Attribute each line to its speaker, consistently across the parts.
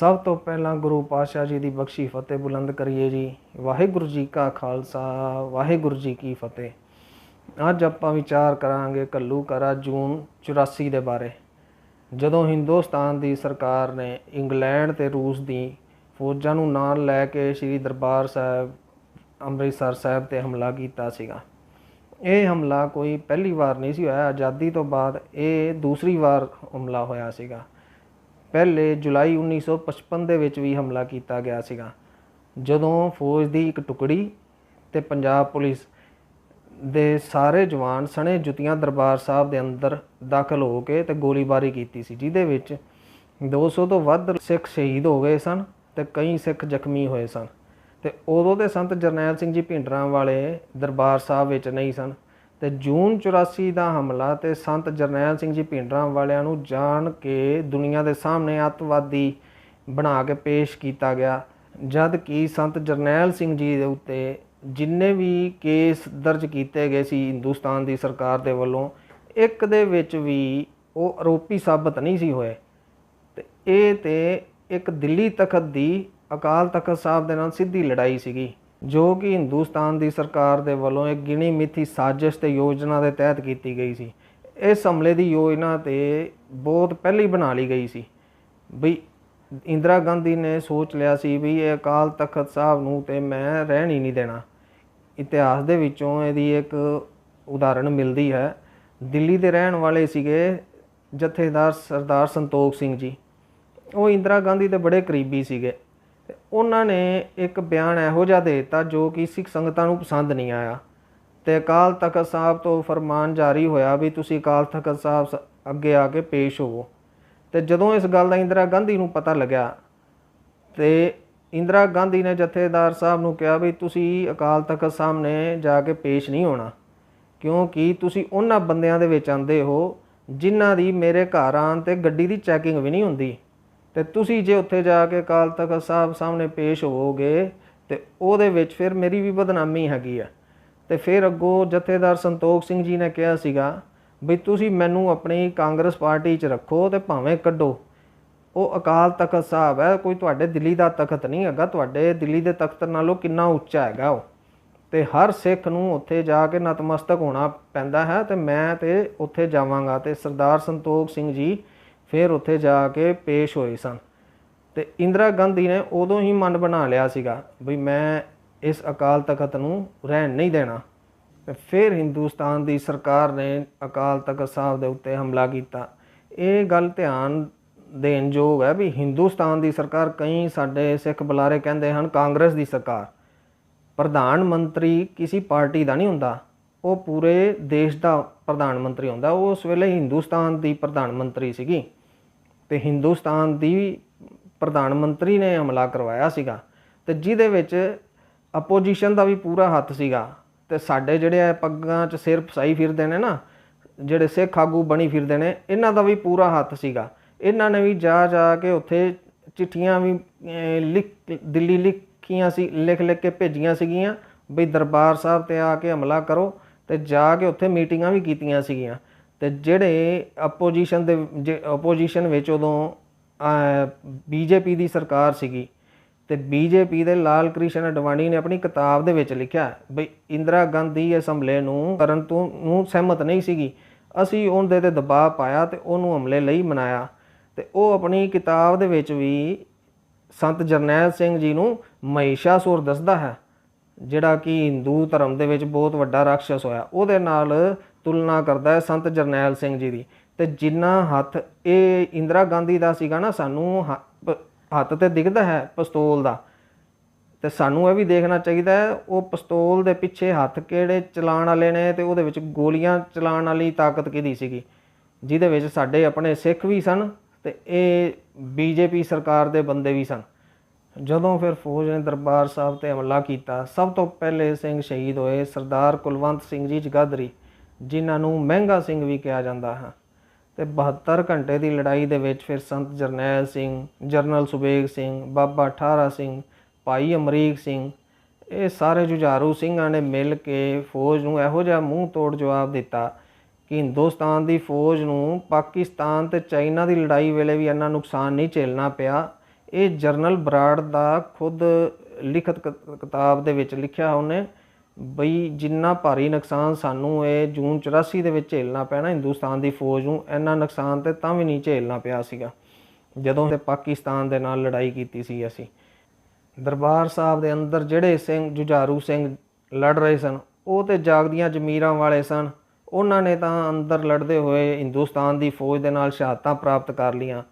Speaker 1: ਸਭ ਤੋਂ ਪਹਿਲਾਂ ਗੁਰੂ ਪਾਤਸ਼ਾਹ ਜੀ ਦੀ ਬਖਸ਼ੀ ਫਤਿਹ ਬੁਲੰਦ ਕਰੀਏ ਜੀ। ਵਾਹਿਗੁਰੂ ਜੀ ਕਾ ਖਾਲਸਾ, ਵਾਹਿਗੁਰੂ ਜੀ ਕੀ ਫਤਿਹ। ਅੱਜ ਆਪਾਂ ਵਿਚਾਰ ਕਰਾਂਗੇ ਕੱਲੂ ਕਰਾ ਜੂਨ 84 ਦੇ ਬਾਰੇ। ਜਦੋਂ ਹਿੰਦੁਸਤਾਨ ਦੀ ਸਰਕਾਰ ਨੇ ਇੰਗਲੈਂਡ ਤੇ ਰੂਸ ਦੀ ਫੌਜਾਂ ਨੂੰ ਨਾਲ ਲੈ ਕੇ ਸ੍ਰੀ ਦਰਬਾਰ ਸਾਹਿਬ, ਅੰਮ੍ਰਿਤਸਰ ਸਾਹਿਬ ਤੇ ਹਮਲਾ ਕੀਤਾ ਸੀਗਾ। ਇਹ ਹਮਲਾ ਕੋਈ ਪਹਿਲੀ ਵਾਰ ਨਹੀਂ ਸੀ ਹੋਇਆ, ਆਜ਼ਾਦੀ ਤੋਂ ਬਾਅਦ ਇਹ ਦੂਸਰੀ ਵਾਰ ਹਮਲਾ ਹੋਇਆ ਸੀਗਾ। ਪਹਿਲੇ ਜੁਲਾਈ 1955 ਦੇ ਵਿੱਚ ਵੀ ਹਮਲਾ ਕੀਤਾ ਗਿਆ ਸੀਗਾ। ਜਦੋਂ ਫੌਜ ਦੀ ਇੱਕ ਟੁਕੜੀ ਤੇ ਪੰਜਾਬ ਪੁਲਿਸ ਦੇ ਸਾਰੇ ਜਵਾਨ ਸਣੇ ਜੁੱਤੀਆਂ ਦਰਬਾਰ ਸਾਹਿਬ ਦੇ ਅੰਦਰ ਦਾਖਲ ਹੋ ਕੇ ਤੇ ਗੋਲੀਬਾਰੀ ਕੀਤੀ ਸੀ, ਜਿਹਦੇ ਵਿੱਚ 200 ਤੋਂ ਵੱਧ ਸਿੱਖ ਸ਼ਹੀਦ ਹੋ ਗਏ ਸਨ ਤੇ ਕਈ ਸਿੱਖ ਜ਼ਖਮੀ ਹੋਏ ਸਨ। ਤੇ ਉਦੋਂ ਦੇ ਸੰਤ ਜਰਨੈਲ ਸਿੰਘ ਜੀ ਭਿੰਡਰਾਂ ਵਾਲੇ ਦਰਬਾਰ ਸਾਹਿਬ ਵਿੱਚ ਨਹੀਂ ਸਨ। ਤੇ ਜੂਨ 84 ਦਾ ਹਮਲਾ ਤੇ ਸੰਤ ਜਰਨੈਲ ਸਿੰਘ ਜੀ ਭਿੰਡਰਾਂ ਵਾਲਿਆਂ ਨੂੰ ਜਾਣ ਕੇ ਦੁਨੀਆ ਦੇ ਸਾਹਮਣੇ ਅੱਤਵਾਦੀ ਬਣਾ ਕੇ ਪੇਸ਼ ਕੀਤਾ ਗਿਆ। ਜਦ ਕਿ ਸੰਤ ਜਰਨੈਲ ਸਿੰਘ ਜੀ ਦੇ ਉੱਤੇ ਜਿੰਨੇ ਵੀ ਕੇਸ ਦਰਜ ਕੀਤੇ ਗਏ ਸੀ ਹਿੰਦੁਸਤਾਨ ਦੀ ਸਰਕਾਰ ਦੇ ਵੱਲੋਂ, ਇੱਕ ਦੇ ਵਿੱਚ ਵੀ ਉਹ ਆਰੋਪੀ ਸਾਬਤ ਨਹੀਂ ਸੀ ਹੋਏ। ਤੇ ਇਹ ਤੇ ਇੱਕ ਦਿੱਲੀ ਤਖਤ ਦੀ ਅਕਾਲ ਤਖਤ ਸਾਹਿਬ ਦੇ ਨਾਲ ਸਿੱਧੀ ਲੜਾਈ ਸੀਗੀ। ਜੋ ਕਿ ਹਿੰਦੁਸਤਾਨ ਦੀ ਸਰਕਾਰ ਦੇ ਵੱਲੋਂ ਇੱਕ ਗਿਣੀ ਮਿੱਥੀ ਸਾਜ਼ਿਸ਼ ਤੇ ਯੋਜਨਾ ਦੇ ਤਹਿਤ ਕੀਤੀ ਗਈ ਸੀ। ਇਸ ਹਮਲੇ ਦੀ ਯੋਜਨਾ ਤੇ ਬਹੁਤ ਪਹਿਲੀ ਬਣਾ ਲਈ ਗਈ ਸੀ। ਬਈ, ਇੰਦਰਾ ਗਾਂਧੀ ਨੇ ਸੋਚ ਲਿਆ ਸੀ ਵੀ ਇਹ ਅਕਾਲ ਤਖਤ ਸਾਹਿਬ ਨੂੰ ਤੇ ਮੈਂ ਰਹਿਣ ਹੀ ਨਹੀਂ ਦੇਣਾ। ਇਤਿਹਾਸ ਦੇ ਵਿੱਚੋਂ ਇਹਦੀ ਇੱਕ ਉਦਾਹਰਣ ਮਿਲਦੀ ਹੈ। ਦਿੱਲੀ ਦੇ ਰਹਿਣ ਵਾਲੇ ਸੀਗੇ ਜਥੇਦਾਰ ਸਰਦਾਰ ਸੰਤੋਖ ਸਿੰਘ ਜੀ। ਉਹ ਇੰਦਰਾ ਗਾਂਧੀ ਦੇ ਬੜੇ ਕਰੀਬੀ ਸੀਗੇ। ਤੇ ਉਹਨਾਂ ਨੇ ਇੱਕ ਬਿਆਨ ਇਹੋ ਜਿਹਾ ਦੇ ਦਿੱਤਾ ਜੋ ਕਿ ਸਿੱਖ ਸੰਗਤਾਂ ਨੂੰ ਪਸੰਦ ਨਹੀਂ ਆਇਆ। ਤੇ ਅਕਾਲ ਤਖਤ ਸਾਹਿਬ ਤੋਂ ਫਰਮਾਨ ਜਾਰੀ ਹੋਇਆ ਵੀ ਤੁਸੀਂ ਅਕਾਲ ਤਖਤ ਸਾਹਿਬ ਸ- ਅੱਗੇ ਆ ਕੇ ਪੇਸ਼ ਹੋਵੋ। ਤੇ ਜਦੋਂ ਇਸ ਗੱਲ ਦਾ ਇੰਦਰਾ ਗਾਂਧੀ ਨੂੰ ਪਤਾ ਲੱਗਿਆ ਤੇ ਇੰਦਰਾ ਗਾਂਧੀ ਨੇ ਜਥੇਦਾਰ ਸਾਹਿਬ ਨੂੰ ਕਿਹਾ ਵੀ ਤੁਸੀਂ ਅਕਾਲ ਤਖਤ ਸਾਹਮਣੇ ਜਾ ਕੇ ਪੇਸ਼ ਨਹੀਂ ਹੋਣਾ, ਕਿਉਂਕਿ ਤੁਸੀਂ ਉਹਨਾਂ ਬੰਦਿਆਂ ਦੇ ਵਿੱਚ ਆਂਦੇ ਹੋ ਜਿਨ੍ਹਾਂ ਦੀ ਮੇਰੇ ਘਰ ਆਉਣ ਤੇ ਗੱਡੀ ਦੀ ਚੈਕਿੰਗ ਵੀ ਨਹੀਂ ਹੁੰਦੀ। ਤੇ ਤੁਸੀਂ ਜੇ ਉੱਥੇ ਜਾ ਕੇ ਅਕਾਲ ਤਖਤ ਸਾਹਿਬ ਸਾਹਮਣੇ ਪੇਸ਼ ਹੋਵੋਗੇ ਤੇ ਉਹਦੇ ਵਿੱਚ ਫਿਰ ਮੇਰੀ ਵੀ ਬਦਨਾਮੀ ਹੈਗੀ ਆ। ਤੇ ਫਿਰ ਅੱਗੋਂ ਜਥੇਦਾਰ ਸੰਤੋਖ ਸਿੰਘ ਜੀ ਨੇ ਕਿਹਾ ਸੀਗਾ ਵੀ ਤੁਸੀਂ ਮੈਨੂੰ ਆਪਣੀ ਕਾਂਗਰਸ ਪਾਰਟੀ 'ਚ ਰੱਖੋ ਤੇ ਭਾਵੇਂ ਕੱਢੋ। ਉਹ ਅਕਾਲ ਤਖਤ ਸਾਹਿਬ ਹੈ, ਕੋਈ ਤੁਹਾਡੇ ਦਿੱਲੀ ਦਾ ਤਖਤ ਨਹੀਂ ਹੈਗਾ, ਤੁਹਾਡੇ ਦਿੱਲੀ ਦੇ ਤਖਤ ਨਾਲੋਂ ਕਿੰਨਾ ਉੱਚਾ ਹੈਗਾ ਉਹ। ਤੇ ਹਰ ਸਿੱਖ ਨੂੰ ਉੱਥੇ ਜਾ ਕੇ ਨਤਮਸਤਕ ਹੋਣਾ ਪੈਂਦਾ ਹੈ ਤੇ ਮੈਂ ਤੇ ਉੱਥੇ ਜਾਵਾਂਗਾ। ਤੇ ਸਰਦਾਰ ਸੰਤੋਖ ਸਿੰਘ ਜੀ ਫਿਰ ਉੱਥੇ ਜਾ ਕੇ ਪੇਸ਼ ਹੋਏ ਸਨ। ਤੇ ਇੰਦਰਾ ਗਾਂਧੀ ਨੇ ਉਦੋਂ ਹੀ ਮਨ ਬਣਾ ਲਿਆ ਸੀਗਾ ਵੀ ਮੈਂ ਇਸ ਅਕਾਲ ਤਖਤ ਨੂੰ ਰਹਿਣ ਨਹੀਂ ਦੇਣਾ। ਤੇ ਫਿਰ ਹਿੰਦੁਸਤਾਨ ਦੀ ਸਰਕਾਰ ਨੇ ਅਕਾਲ ਤਖਤ ਸਾਹਿਬ ਦੇ ਉੱਤੇ ਹਮਲਾ ਕੀਤਾ। ਇਹ ਗੱਲ ਧਿਆਨ ਦੇਣ ਯੋਗ ਹੈ ਵੀ ਹਿੰਦੁਸਤਾਨ ਦੀ ਸਰਕਾਰ ਕਈ ਸਾਡੇ ਸਿੱਖ ਬੁਲਾਰੇ ਕਹਿੰਦੇ ਹਨ ਕਾਂਗਰਸ ਦੀ ਸਰਕਾਰ। ਪ੍ਰਧਾਨ ਮੰਤਰੀ ਕਿਸੇ ਪਾਰਟੀ ਦਾ ਨਹੀਂ ਹੁੰਦਾ। ਉਹ ਪੂਰੇ ਦੇਸ਼ ਦਾ ਪ੍ਰਧਾਨ ਮੰਤਰੀ ਹੁੰਦਾ। ਉਹ ਉਸ ਵੇਲੇ ਹਿੰਦੁਸਤਾਨ ਦੀ ਪ੍ਰਧਾਨ ਮੰਤਰੀ ਸੀਗੀ। ਤੇ ਹਿੰਦੁਸਤਾਨ ਦੀ ਪ੍ਰਧਾਨ ਮੰਤਰੀ ਨੇ ਹਮਲਾ ਕਰਵਾਇਆ ਸੀਗਾ ਤੇ ਜਿਹਦੇ ਵਿੱਚ ਆਪੋਜੀਸ਼ਨ ਦਾ ਵੀ ਪੂਰਾ ਹੱਥ ਸੀਗਾ ਤੇ ਸਾਡੇ ਜਿਹੜੇ ਆ ਪੱਗਾਂ 'ਚ ਸਿਰ ਫਸਾਈ ਫਿਰਦੇ ਨੇ ਨਾ, ਜਿਹੜੇ ਸਿੱਖ ਆਗੂ ਬਣੀ ਫਿਰਦੇ ਨੇ, ਇਹਨਾਂ ਦਾ ਵੀ ਪੂਰਾ ਹੱਥ ਸੀਗਾ। ਇਹਨਾਂ ਨੇ ਵੀ ਜਾ ਜਾ ਕੇ ਉੱਥੇ ਚਿੱਠੀਆਂ ਵੀ ਲਿਖ, ਦਿੱਲੀ ਲਿਖੀਆਂ ਸੀ, ਲਿਖ ਲਿਖ ਕੇ ਭੇਜੀਆਂ ਸੀਗੀਆਂ, ਬਈ ਦਰਬਾਰ ਸਾਹਿਬ ਤੇ ਆ ਕੇ ਹਮਲਾ ਕਰੋ ਤੇ ਜਾ ਕੇ ਉੱਥੇ ਮੀਟਿੰਗਾਂ ਵੀ ਕੀਤੀਆਂ ਸੀਗੀਆਂ। ਤੇ ਜਿਹੜੇ ਆਪੋਜੀਸ਼ਨ ਦੇ ਆਪੋਜੀਸ਼ਨ ਵਿੱਚ ਉਦੋਂ ਬੀਜੇਪੀ ਦੀ ਸਰਕਾਰ ਸੀਗੀ ਤੇ ਬੀਜੇਪੀ ਦੇ ਲਾਲ ਕ੍ਰਿਸ਼ਨ ਅਡਵਾਣੀ ਨੇ ਆਪਣੀ ਕਿਤਾਬ ਦੇ ਵਿੱਚ ਲਿਖਿਆ ਬਈ ਇੰਦਰਾ ਗਾਂਧੀ ਇਸ ਹਮਲੇ ਨੂੰ ਕਰਨ ਤੋਂ, ਨੂੰ ਸਹਿਮਤ ਨਹੀਂ ਸੀਗੀ। ਅਸੀਂ ਉਹਦੇ ਤੇ ਦਬਾਅ ਪਾਇਆ ਤੇ ਉਹਨੂੰ ਹਮਲੇ ਲਈ ਮਨਾਇਆ। ਤੇ ਉਹ ਆਪਣੀ ਕਿਤਾਬ ਦੇ ਵਿੱਚ ਵੀ ਸੰਤ ਜਰਨੈਲ ਸਿੰਘ ਜੀ ਨੂੰ ਮਹਿਸ਼ਾਸੁਰ ਦੱਸਦਾ ਹੈ, ਜਿਹੜਾ ਕਿ ਹਿੰਦੂ ਧਰਮ ਦੇ ਵਿੱਚ ਬਹੁਤ ਵੱਡਾ ਰਾਖਸ਼ ਹੋਇਆ। ਉਹਦੇ ਨਾਲ ਤੁਲਨਾ ਕਰਦਾ ਹੈ ਸੰਤ ਜਰਨੈਲ ਸਿੰਘ ਜੀ ਦੀ। ਤੇ ਜਿੰਨਾ ਹੱਥ, ਇਹ ਇੰਦਰਾ ਗਾਂਧੀ ਦਾ ਸੀਗਾ ਨਾ, ਸਾਨੂੰ ਹੱਥ ਤੇ ਦਿਖਦਾ ਹੈ ਪਿਸਤੌਲ ਦਾ। ਤੇ ਸਾਨੂੰ ਇਹ ਵੀ ਦੇਖਣਾ ਚਾਹੀਦਾ ਹੈ, ਉਹ ਪਿਸਤੌਲ ਦੇ ਪਿੱਛੇ ਹੱਥ ਕਿਹੜੇ ਚਲਾਉਣ ਵਾਲੇ ਨੇ ਤੇ ਉਹਦੇ ਵਿੱਚ ਗੋਲੀਆਂ ਚਲਾਉਣ ਵਾਲੀ ਤਾਕਤ ਕਿਹਦੀ ਸੀਗੀ? ਜਿਹਦੇ ਵਿੱਚ ਸਾਡੇ ਆਪਣੇ ਸਿੱਖ ਵੀ ਸਨ ਤੇ ਇਹ ਬੀਜੇਪੀ ਸਰਕਾਰ ਦੇ ਬੰਦੇ ਵੀ ਸਨ। ਜਦੋਂ ਫਿਰ ਫੌਜ ਨੇ ਦਰਬਾਰ ਸਾਹਿਬ ਤੇ ਹਮਲਾ ਕੀਤਾ, ਸਭ ਤੋਂ ਪਹਿਲੇ ਸਿੰਘ ਸ਼ਹੀਦ ਹੋਏ ਸਰਦਾਰ ਕੁਲਵੰਤ ਸਿੰਘ ਜੀ ਜਗਾਦਰੀ ਜਿਨ੍ਹਾਂ ਨੂੰ ਮਹਿੰਗਾ ਸਿੰਘ ਵੀ ਕਿਹਾ ਜਾਂਦਾ ਹੈ। ਤੇ 72 ਘੰਟੇ ਦੀ ਲੜਾਈ ਦੇ ਵਿੱਚ ਫਿਰ ਸੰਤ ਜਰਨੈਲ ਸਿੰਘ, ਜਰਨਲ ਸੁਬੇਗ ਸਿੰਘ, ਬਾਬਾ ਠਾਰਾ ਸਿੰਘ, ਭਾਈ ਅਮਰੀਕ ਸਿੰਘ, ਇਹ ਸਾਰੇ ਜੁਝਾਰੂ ਸਿੰਘਾਂ ਨੇ ਮਿਲ ਕੇ ਫੌਜ ਨੂੰ ਇਹੋ ਜਿਹਾ ਮੂੰਹ ਤੋੜ ਜਵਾਬ ਦਿੱਤਾ ਕਿ ਹਿੰਦੁਸਤਾਨ ਦੀ ਫੌਜ ਨੂੰ ਪਾਕਿਸਤਾਨ ਤੇ ਚਾਈਨਾ ਦੀ ਲੜਾਈ ਵੇਲੇ ਵੀ ਇੰਨਾ ਨੁਕਸਾਨ ਨਹੀਂ ਝੇਲਣਾ ਪਿਆ। ਇਹ ਜਰਨਲ ਬਰਾੜ ਦਾ ਖੁਦ ਲਿਖਤ ਕ- ਕਿਤਾਬ ਦੇ ਵਿੱਚ ਲਿਖਿਆ ਉਹਨੇ। ਬਈ ਜਿੰਨਾ ਭਾਰੀ ਨੁਕਸਾਨ ਸਾਨੂੰ ਇਹ ਜੂਨ 84 ਦੇ ਵਿੱਚ ਝੇਲਣਾ ਪੈਣਾ, ਹਿੰਦੁਸਤਾਨ ਦੀ ਫੌਜ ਨੂੰ, ਇੰਨਾ ਨੁਕਸਾਨ ਤੇ ਤਾਂ ਵੀ ਨਹੀਂ ਝੇਲਣਾ ਪਿਆ ਸੀਗਾ। ਜਦੋਂ ਤੇ ਪਾਕਿਸਤਾਨ ਦੇ ਨਾਲ ਲੜਾਈ ਕੀਤੀ ਸੀ ਅਸੀਂ। ਦਰਬਾਰ ਸਾਹਿਬ ਦੇ ਅੰਦਰ ਜਿਹੜੇ ਸਿੰਘ, ਜੁਝਾਰੂ ਸਿੰਘ ਲੜ ਰਹੇ ਸਨ, ਉਹ ਤੇ ਜਾਗਦੀਆਂ ਜ਼ਮੀਰਾਂ ਵਾਲੇ ਸਨ। ਉਹਨਾਂ ਨੇ ਤਾਂ ਅੰਦਰ ਲੜਦੇ ਹੋਏ ਹਿੰਦੁਸਤਾਨ ਦੀ ਫੌਜ ਦੇ ਨਾਲ ਸ਼ਹਾਦਤਾਂ ਪ੍ਰਾਪਤ ਕਰ ਲੀਆਂ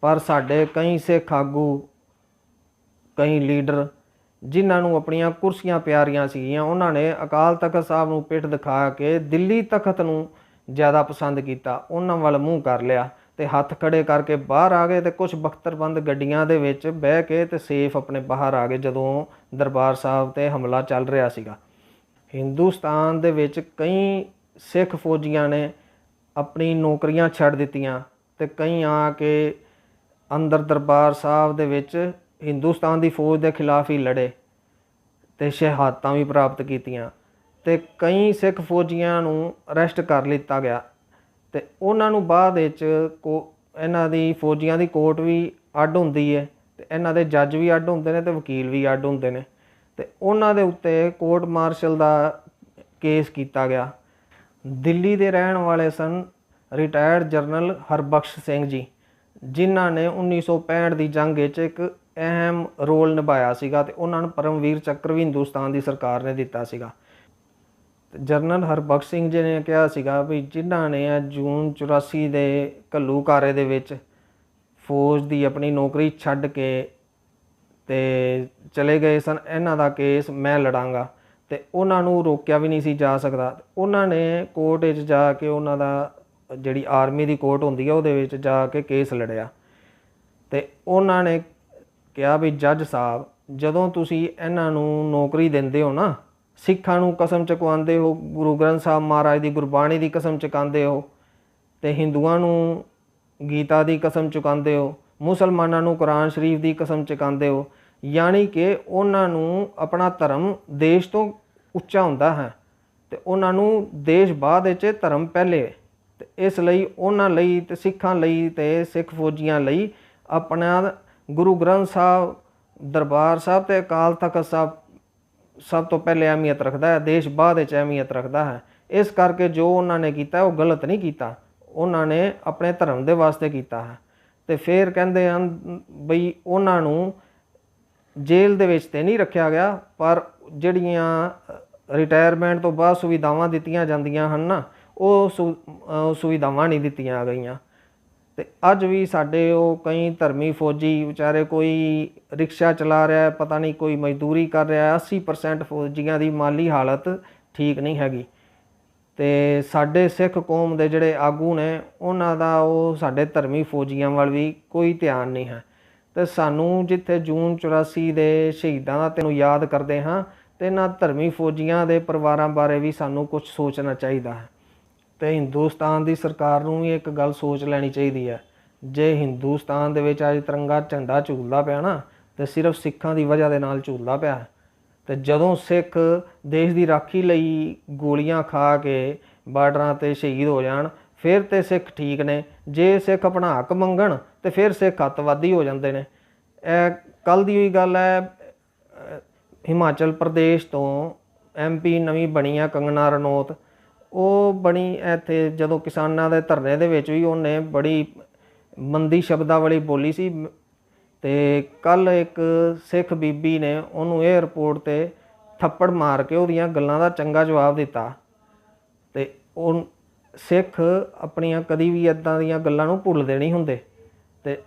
Speaker 1: ਪਰ ਸਾਡੇ ਕਈ ਸਿੱਖ ਆਗੂ, ਕਈ ਲੀਡਰ ਜਿਨ੍ਹਾਂ ਨੂੰ ਆਪਣੀਆਂ ਕੁਰਸੀਆਂ ਪਿਆਰੀਆਂ ਸੀਗੀਆਂ, ਉਹਨਾਂ ਨੇ ਅਕਾਲ ਤਖਤ ਸਾਹਿਬ ਨੂੰ ਪਿੱਠ ਦਿਖਾ ਕੇ ਦਿੱਲੀ ਤਖਤ ਨੂੰ ਜ਼ਿਆਦਾ ਪਸੰਦ ਕੀਤਾ। ਉਹਨਾਂ ਵੱਲ ਮੂੰਹ ਕਰ ਲਿਆ ਤੇ ਹੱਥ ਖੜੇ ਕਰਕੇ ਬਾਹਰ ਆ ਗਏ ਤੇ ਕੁਝ ਬਖਤਰਬੰਦ ਗੱਡੀਆਂ ਦੇ ਵਿੱਚ ਬਹਿ ਕੇ ਤੇ ਸੇਫ ਆਪਣੇ ਬਾਹਰ ਆ ਗਏ ਜਦੋਂ ਦਰਬਾਰ ਸਾਹਿਬ ਤੇ ਹਮਲਾ ਚੱਲ ਰਿਹਾ ਸੀਗਾ। ਹਿੰਦੁਸਤਾਨ ਦੇ ਵਿੱਚ ਕਈ ਸਿੱਖ ਫੌਜੀਆਂ ਨੇ ਆਪਣੀ ਨੌਕਰੀਆਂ ਛੱਡ ਦਿੱਤੀਆਂ ਤੇ ਕਈ ਆ ਕੇ ਅੰਦਰ ਦਰਬਾਰ ਸਾਹਿਬ ਦੇ ਵਿੱਚ ਹਿੰਦੁਸਤਾਨ ਦੀ ਫੌਜ ਦੇ ਖਿਲਾਫ ਹੀ ਲੜੇ ਤੇ ਸ਼ਹਾਦਤਾਂ ਵੀ ਪ੍ਰਾਪਤ ਕੀਤੀਆਂ ਤੇ ਕਈ ਸਿੱਖ ਫੌਜੀਆਂ ਨੂੰ ਅਰੈਸਟ ਕਰ ਲਿੱਤਾ ਗਿਆ ਤੇ ਉਹਨਾਂ ਨੂੰ ਬਾਅਦ ਵਿੱਚ ਕੋ ਇਹਨਾਂ ਦੀ ਫੌਜੀਆਂ ਦੀ ਕੋਰਟ ਵੀ ਅੱਡ ਹੁੰਦੀ ਹੈ ਤੇ ਇਹਨਾਂ ਦੇ ਜੱਜ ਵੀ ਅੱਡ ਹੁੰਦੇ ਨੇ ਤੇ ਵਕੀਲ ਵੀ ਅੱਡ ਹੁੰਦੇ ਨੇ ਤੇ ਉਹਨਾਂ ਦੇ ਉੱਤੇ ਕੋਰਟ ਮਾਰਸ਼ਲ ਦਾ ਕੇਸ ਕੀਤਾ ਗਿਆ। ਦਿੱਲੀ ਦੇ ਰਹਿਣ ਵਾਲੇ ਸਨ ਰਿਟਾਇਰਡ ਜਨਰਲ ਹਰਬਖਸ਼ ਸਿੰਘ ਜੀ, ਜਿਨ੍ਹਾਂ ਨੇ 1965 ਦੀ ਜੰਗ ਵਿੱਚ ਇੱਕ ਅਹਿਮ ਰੋਲ ਨਿਭਾਇਆ ਸੀਗਾ ਤੇ ਉਹਨਾਂ ਨੂੰ ਪਰਮਵੀਰ ਚੱਕਰ ਵੀ ਹਿੰਦੁਸਤਾਨ ਦੀ ਸਰਕਾਰ ਨੇ ਦਿੱਤਾ ਸੀਗਾ। ਤੇ ਜਰਨਲ ਹਰਬਖਸ਼ ਸਿੰਘ ਜੀ ਨੇ ਕਿਹਾ ਸੀਗਾ ਵੀ ਜਿਨ੍ਹਾਂ ਨੇ ਜੂਨ 84 ਦੇ ਘੱਲੂਕਾਰੇ ਦੇ ਵਿੱਚ ਫੌਜ ਦੀ ਆਪਣੀ ਨੌਕਰੀ ਛੱਡ ਕੇ ਤੇ ਚਲੇ ਗਏ ਸਨ, ਇਹਨਾਂ ਦਾ ਕੇਸ ਮੈਂ ਲੜਾਂਗਾ ਤੇ ਉਹਨਾਂ ਨੂੰ ਰੋਕਿਆ ਵੀ ਨਹੀਂ ਸੀ ਜਾ ਸਕਦਾ। ਉਹਨਾਂ ਨੇ ਕੋਰਟ ਵਿੱਚ ਜਾ ਕੇ ਉਹਨਾਂ ਦਾ ਜਿਹੜੀ ਆਰਮੀ ਦੀ ਕੋਰਟ ਹੁੰਦੀ ਹੈ ਉਹਦੇ ਵਿੱਚ ਜਾ ਕੇ ਕੇਸ ਲੜਿਆ ਤੇ ਉਹਨਾਂ ਨੇ ਕਿਹਾ ਵੀ ਜੱਜ ਸਾਹਿਬ, ਜਦੋਂ ਤੁਸੀਂ ਇਹਨਾਂ ਨੂੰ ਨੌਕਰੀ ਦਿੰਦੇ ਹੋ ਨਾ, ਸਿੱਖਾਂ ਨੂੰ ਕਸਮ ਚੁਕਵਾਉਂਦੇ ਹੋ, ਗੁਰੂ ਗ੍ਰੰਥ ਸਾਹਿਬ ਮਹਾਰਾਜ ਦੀ ਗੁਰਬਾਣੀ ਦੀ ਕਸਮ ਚੁਕਾਉਂਦੇ ਹੋ ਤੇ ਹਿੰਦੂਆਂ ਨੂੰ ਗੀਤਾ ਦੀ ਕਸਮ ਚੁਕਾਉਂਦੇ ਹੋ, ਮੁਸਲਮਾਨਾਂ ਨੂੰ ਕੁਰਾਨ ਸ਼ਰੀਫ ਦੀ ਕਸਮ ਚੁਕਾਉਂਦੇ ਹੋ, ਯਾਨੀ ਕਿ ਉਹਨਾਂ ਨੂੰ ਆਪਣਾ ਧਰਮ ਦੇਸ਼ ਤੋਂ ਉੱਚਾ ਹੁੰਦਾ ਹੈ ਤੇ ਉਹਨਾਂ ਨੂੰ ਦੇਸ਼ ਬਾਅਦ ਵਿੱਚ ਧਰਮ ਪਹਿਲੇ, ਤੇ ਇਸ ਲਈ ਉਹਨਾਂ ਲਈ ਤੇ ਸਿੱਖਾਂ ਲਈ ਤੇ ਸਿੱਖ ਫੌਜੀਆਂ ਲਈ ਆਪਣਾ ਗੁਰੂ ਗ੍ਰੰਥ ਸਾਹਿਬ, ਦਰਬਾਰ ਸਾਹਿਬ ਤੇ ਅਕਾਲ ਤਖਤ ਸਾਹਿਬ ਸਭ ਤੋਂ ਪਹਿਲੇ ਅਹਿਮੀਅਤ ਰੱਖਦਾ ਹੈ, ਦੇਸ਼ ਬਾਅਦ ਵਿੱਚ ਅਹਿਮੀਅਤ ਰੱਖਦਾ ਹੈ। ਇਸ ਕਰਕੇ ਜੋ ਉਹਨਾਂ ਨੇ ਕੀਤਾ, ਉਹ ਗਲਤ ਨਹੀਂ ਕੀਤਾ। ਉਹਨਾਂ ਨੇ ਆਪਣੇ ਧਰਮ ਦੇ ਵਾਸਤੇ ਕੀਤਾ ਹੈ। ਤੇ ਫਿਰ ਕਹਿੰਦੇ ਹਨ ਬਈ ਉਹਨਾਂ ਨੂੰ ਜੇਲ੍ਹ ਦੇ ਵਿੱਚ ਤੇ ਨਹੀਂ ਰੱਖਿਆ ਗਿਆ, ਪਰ ਜਿਹੜੀਆਂ ਰਿਟਾਇਰਮੈਂਟ ਤੋਂ ਬਾਅਦ ਸੁਵਿਧਾਵਾਂ ਦਿੱਤੀਆਂ ਜਾਂਦੀਆਂ ਹਨ ਨਾ, ਉਹ ਸੁ- ਸੁਵਿਧਾਵਾਂ ਨਹੀਂ ਦਿੱਤੀਆਂ ਗਈਆਂ। ਤੇ ਅੱਜ ਵੀ ਸਾਡੇ ਉਹ ਕਈ ਧਰਮੀ ਫੌਜੀ ਵਿਚਾਰੇ ਕੋਈ ਰਿਕਸ਼ਾ ਚਲਾ ਰਿਹਾ, ਪਤਾ ਨਹੀਂ ਕੋਈ ਮਜ਼ਦੂਰੀ ਕਰ ਰਿਹਾ ਹੈ 80% ਫੌਜੀਆਂ ਦੀ ਮਾਲੀ ਹਾਲਤ ਠੀਕ ਨਹੀਂ ਹੈਗੀ। ਤੇ ਸਾਡੇ ਸਿੱਖ ਕੌਮ ਦੇ ਜਿਹੜੇ ਆਗੂ ਨੇ, ਉਹਨਾਂ ਦਾ ਉਹ ਸਾਡੇ ਧਰਮੀ ਫੌਜੀਆਂ ਵੱਲ ਵੀ ਕੋਈ ਧਿਆਨ ਨਹੀਂ ਹੈ। ਤੇ ਸਾਨੂੰ ਜਿੱਥੇ ਜੂਨ 84 ਦੇ ਸ਼ਹੀਦਾਂ ਦਾ ਤੈਨੂੰ ਯਾਦ ਕਰਦੇ ਹਾਂ, ਤੇ ਇਹਨਾਂ ਧਰਮੀ ਫੌਜੀਆਂ ਦੇ ਪਰਿਵਾਰਾਂ ਬਾਰੇ ਵੀ ਸਾਨੂੰ ਕੁਝ ਸੋਚਣਾ ਚਾਹੀਦਾ ਹੈ। ਤੇ ਹਿੰਦੁਸਤਾਨ ਦੀ ਸਰਕਾਰ ਨੂੰ ਵੀ ਇੱਕ ਗੱਲ ਸੋਚ ਲੈਣੀ ਚਾਹੀਦੀ ਹੈ ਜੇ ਹਿੰਦੁਸਤਾਨ ਦੇ ਵਿੱਚ ਅੱਜ ਤਿਰੰਗਾ ਝੰਡਾ ਝੂਲਦਾ ਪਿਆ ਨਾ, ਤੇ ਸਿਰਫ ਸਿੱਖਾਂ ਦੀ ਵਜ੍ਹਾ ਦੇ ਨਾਲ ਝੂਲਦਾ ਪਿਆ। ਹੈ। ਤੇ ਜਦੋਂ ਸਿੱਖ ਦੇਸ਼ ਦੀ ਰਾਖੀ ਲਈ ਗੋਲੀਆਂ ਖਾ ਕੇ ਬਾਰਡਰਾਂ ਤੇ ਸ਼ਹੀਦ ਹੋ ਜਾਣ, ਫਿਰ ਤੇ ਸਿੱਖ ਠੀਕ ਨੇ। ਜੇ ਸਿੱਖ ਆਪਣਾ ਹੱਕ ਮੰਗਣ, ਤੇ ਫਿਰ ਸਿੱਖ ਅੱਤਵਾਦੀ ਹੋ ਜਾਂਦੇ ਨੇ। ਇਹ ਕੱਲ ਦੀ ਹੋਈ ਗੱਲ ਹੈ ਹਿਮਾਚਲ ਪ੍ਰਦੇਸ਼ ਤੋਂ ਐਮਪੀ ਨਵੀਂ ਬਣੀ ਆ ਕੰਗਨਾ ਰਣੌਤ। ਉਹ ਬਣੀ ਇੱਥੇ ਜਦੋਂ ਕਿਸਾਨਾਂ ਦੇ ਧਰਨੇ ਦੇ ਵਿੱਚ ਵੀ ਉਹਨੇ ਬੜੀ ਮੰਦੀ ਸ਼ਬਦਾਂ ਵਾਲੀ ਬੋਲੀ ਸੀ। ਮ- ਤੇ ਕੱਲ ਇੱਕ ਸਿੱਖ ਬੀਬੀ ਨੇ ਉਹਨੂੰ 에ਅਰਪੋਰਟ ਤੇ ਥੱਪੜ ਮਾਰ ਕੇ ਉਹਦੀਆਂ ਗੱਲਾਂ ਦਾ ਚੰਗਾ ਜਵਾਬ ਦਿੱਤਾ। ਤੇ ਉਹ ਸਿੱਖ ਆਪਣੀਆਂ ਕਦੀ ਵੀ ਇਦਾਂ ਦੀਆਂ ਗੱਲਾਂ ਨੂੰ ਭੁੱਲਦੇ ਨਹੀਂ ਹੁੰਦੇ। ਤੇ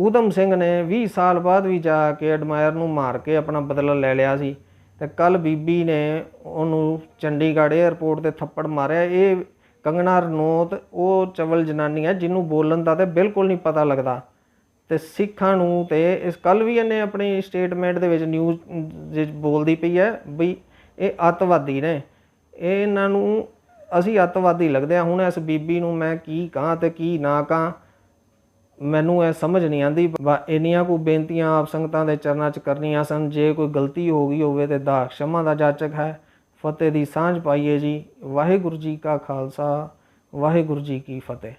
Speaker 1: ਊਧਮ ਸਿੰਘ ਨੇ 20 ਸਾਲ ਬਾਅਦ ਵੀ ਜਾ ਕੇ ਐਡਮਾਇਰ ਨੂੰ ਮਾਰ ਕੇ ਆਪਣਾ ਬਦਲਾ ਲੈ ਲਿਆ ਸੀ। ਤੇ ਕੱਲ ਬੀਬੀ ਨੇ ਉਹਨੂੰ ਚੰਡੀਗੜ੍ਹ 에ਅਰਪੋਰਟ ਤੇ ਥੱਪੜ ਮਾਰਿਆ। ਇਹ ਕੰਗਣਾ ਰਨੌਤ ਉਹ ਚਵਲ ਜਨਾਨੀ ਹੈ ਜਿਹਨੂੰ ਬੋਲਣ ਦਾ ਤੇ ਬਿਲਕੁਲ ਨਹੀਂ ਪਤਾ ਲੱਗਦਾ। ਤੇ ਸਿੱਖਾਂ ਨੂੰ ਤੇ ਇਸ ਕੱਲ ਵੀ ਇਹਨੇ ਆਪਣੀ ਸਟੇਟਮੈਂਟ ਦੇ ਵਿੱਚ ਨਿਊਜ਼ ਵਿੱਚ ਬੋਲਦੀ ਪਈ ਹੈ ਵੀ ਇਹ ਅੱਤਵਾਦੀ ਨੇ। ਇਹਨਾਂ ਨੂੰ ਅਸੀਂ ਅੱਤਵਾਦੀ ਲੱਗਦੇ ਆ। ਹੁਣ ਇਸ ਬੀਬੀ ਨੂੰ ਮੈਂ ਕੀ ਕਹਾਂ ਤੇ ਕੀ ਨਾ ਕਹਾਂ ਮੈਨੂੰ ਇਹ ਸਮਝ ਨਹੀਂ ਆਂਦੀ ਇੰਨੀਆਂ ਕੋ ਬੇਨਤੀਆਂ ਆਪ ਸੰਗਤਾਂ ਦੇ ਚਰਨਾਂ 'ਚ ਕਰਨੀਆਂ ਸਨ, ਜੇ ਕੋਈ ਗਲਤੀ ਹੋ ਗਈ ਹੋਵੇ ਤੇ ਦਾ ਸ਼ਮਾ ਦਾ ਜਾਚਕ ਹੈ। ਫਤਿਹ ਦੀ ਸਾਂਝ ਪਾਈਏ ਜੀ। ਵਾਹਿਗੁਰੂ ਜੀ ਕਾ ਖਾਲਸਾ, ਵਾਹਿਗੁਰੂ ਜੀ ਕੀ ਫਤਿਹ।